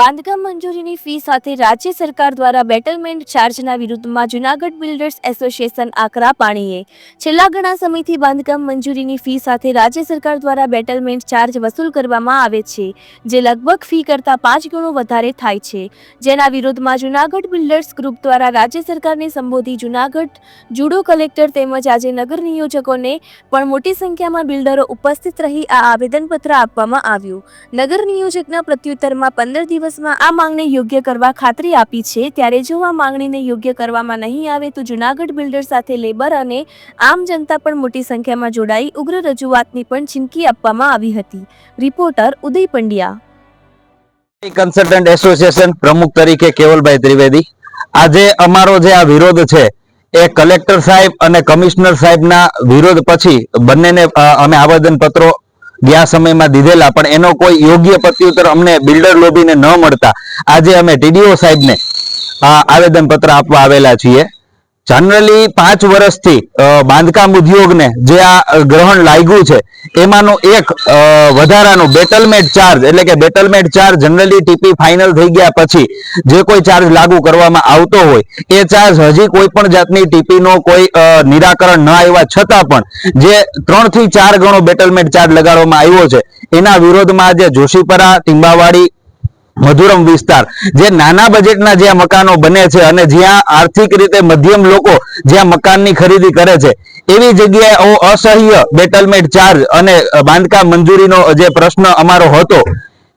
બાંધકામ મંજૂરીની ફી સાથે રાજ્ય સરકાર દ્વારા બેટલમેન્ટ ચાર્જના વિરુદ્ધમાં જુનાગઢ બિલ્ડર્સ એસોસિએશન આકરા પાણીએ. છેલ્લા ઘણા સમયથી બાંધકામ મંજૂરીની ફી સાથે રાજ્ય સરકાર દ્વારા બેટલમેન્ટ ચાર્જ વસૂલ કરવામાં આવે છે, જે લગભગ ફી કરતાં પાંચ ગણો વધારે થાય છે. જેના વિરોધમાં જુનાગઢ બિલ્ડર્સ ગ્રુપ દ્વારા રાજ્ય સરકારને સંબોધી જુનાગઢ જુડો કલેક્ટર તેમજ આજે નગર નિયોજકોને પણ મોટી સંખ્યામાં બિલ્ડરો ઉપસ્થિત રહી આ આવેદનપત્ર આપવામાં આવ્યું. નગર નિયોજકના પ્રત્યુત્તરમાં પંદર દિવસમાં આ માંગને યોગ્ય કરવા ખાતરી આપી છે. ત્યારે જો આ માંગણીને યોગ્ય કરવામાં નહીં આવે તો જૂનાગઢ બિલ્ડર સાથે લેબર અને આમ જનતા પણ મોટી સંખ્યામાં જોડાઈ ઉગ્ર રજૂઆતની પણ ચીમકી આપવામાં આવી હતી. Reporter Uday Pandya. Consultant association પ્રમુખ તરીકે કેવલભાઈ ત્રિવેદી. આજે અમારો જે આ વિરોધ છે એ કલેક્ટર સાહેબ અને કમિશનર સાહેબના વિરોધ પછી બંનેને અમે આવેદન પત્રો ગયા સમયમાં દીધેલા, પણ એનો કોઈ યોગ્ય પ્રત્યુત્તર અમને બિલ્ડર લોબીને ન મળતા. આજે અમે ટીડીઓ સાહેબને આવેદન પત્ર આપવા આવેલા છીએ. જનરલી પાંચ વર્ષથી બાંધકામ ઉદ્યોગને જે આ ગ્રહણ લાગ્યું છે, એમાંનો એક વધારાનું બેટલમેન્ટ ચાર્જ એટલે કે betterment charge generally TP final થઈ ગયા પછી જે કોઈ ચાર્જ લાગુ કરવામાં આવતો હોય, એ ચાર્જ હજી કોઈ પણ જાતની ટીપીનો કોઈ નિરાકરણ ન આવ્યા છતાં પણ જે ત્રણથી ચાર ગણો બેટલમેન્ટ ચાર્જ લગાડવામાં આવ્યો છે, એના વિરોધમાં આજે જોશીપરા, ટીંબાવાડી મધુરમ વિસ્તાર. જે નાના બજેટના જ્યાં મકાનો બને છે અને જ્યાં આર્થિક રીતે મધ્યમ લોકો જ્યાં મકાનની ખરીદી કરે છે, એવી જગ્યાએ અસહ્ય બેટલમેન્ટ ચાર્જ અને બાંધકામ મંજૂરીનો જે પ્રશ્ન અમારો હતો,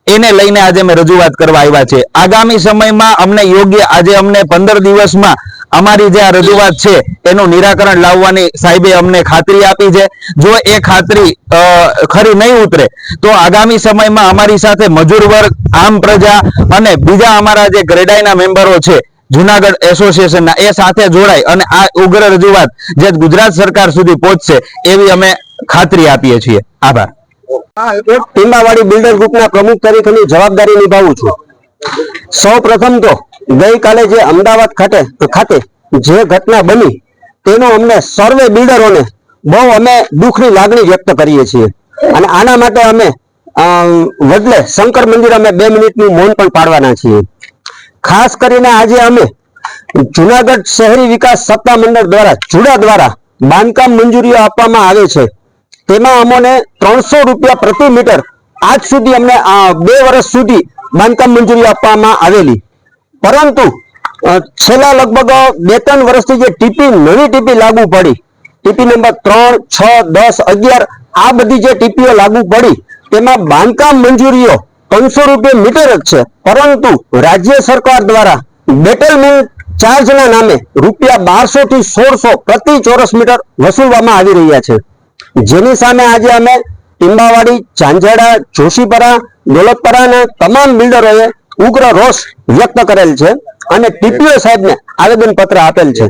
એને લઈને આજે અમે રજૂઆત કરવા આવ્યા છે આગામી સમયમાં અમને યોગ્ય, આજે અમને પંદર દિવસમાં અમારી જે આ રજૂઆત છે, એનું નિરાકરણ લાવવાની સાહેબે અમને ખાતરી આપી છે. જો એ ખાતરી ખરી નહીં ઉતરે, તો આગામી સમયમાં અમારી સાથે મજૂર વર્ગ, આમ પ્રજા અને બીજા અમારા જે ગ્રેડાઈના મેમ્બરો છે, જુનાગઢ એસોસિએશનના, એ સાથે જોડાય અને આ ઉગ્ર રજૂઆત જે ગુજરાત સરકાર સુધી પહોંચશે, એવી અમે ખાતરી આપીએ છીએ. આભાર. હા બિલ્ડર ગ્રુપના પ્રમુખ તરીકેની જવાબદારી નિભાવું છું. સૌ પ્રથમ તો ગઈકાલે જે અમદાવાદ ખાતે ખાતે જે ઘટના બની તેનો અમને સર્વે બિલ્ડરોને બહુ અમે દુઃખની લાગણી વ્યક્ત કરીએ છીએ. અને આના માટે અમે અ, વડલે શંકર મંદિર અમે બે મિનિટનું મૌન પણ પાડવાના છીએ. ખાસ કરીને આજે અમે જુનાગઢ શહેરી વિકાસ સત્તા મંડળ દ્વારા જુડા દ્વારા બાંધકામ મંજૂરીઓ આપવામાં આવે છે. તેમાં અમોને ત્રણસો રૂપિયા પ્રતિ મીટર આજ સુધી અમને બે વર્ષ સુધી બાંધકામ મંજૂરી આપવામાં આવેલી. પરંતુ છેલ્લા લગભગ બે ત્રણ વર્ષથી જે ટીપી, નવી ટીપી લાગુ પડી, ટીપી નંબર ત્રણ, છ, દસ, અગિયાર, આ બધી જે ટીપીઓ લાગુ પડી, તેમાં બાંધકામ મંજૂરીઓ ત્રણસો રૂપિયા મીટર જ છે. પરંતુ, રાજ્ય સરકાર દ્વારા બેટલમેન્ટ ચાર્જના નામે રૂપિયા બારસો થી સોળસો પ્રતિ ચોરસ મીટર વસૂલવામાં આવી રહ્યા છે. જેની સામે આજે અમે ટીંબાવાડી ચાંજાડા જોશીપરા, દોલતપરાના તમામ બિલ્ડરોએ ઉગ્ર રોષ વ્યક્ત કરેલ છે અને ટીપીઓ સાહેબને આવેદન પત્ર આપેલ છે.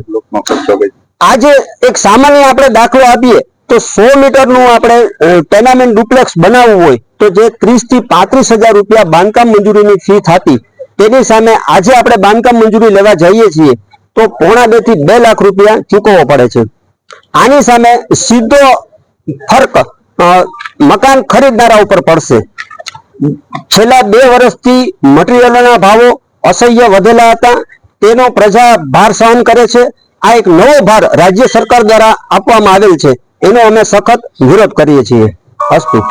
આજે એક સામાન્ય આપણે દાખલો આપીએ તો સો મીટરનું આપણે ટેનામેન્ટ ડુપ્લેક્સ બનાવવું હોય તો જે ત્રીસથી પાંત્રીસ હજાર રૂપિયા બાંધકામ મંજૂરીની ફી થતી તેની સામે આજે આપણે બાંધકામ મંજૂરી લેવા જઈએ છીએ તો પોણા બેથી બે લાખ રૂપિયા ચૂકવવો પડે છે. આની સામે સીધો ફર્ક મકાન ખરીદનારા ઉપર પડશે. છેલ્લા બે વર્ષથી મટીરિયલના ભાવો અસહ્ય વધેલા હતા. તેનો પ્રજા ભાર સહન કરે છે. આ એક નવો ભાર રાજ્ય સરકાર દ્વારા આપવામાં આવેલ છે. એનો અમે સખત વિરોધ કરીએ છીએ. અસ્તુ.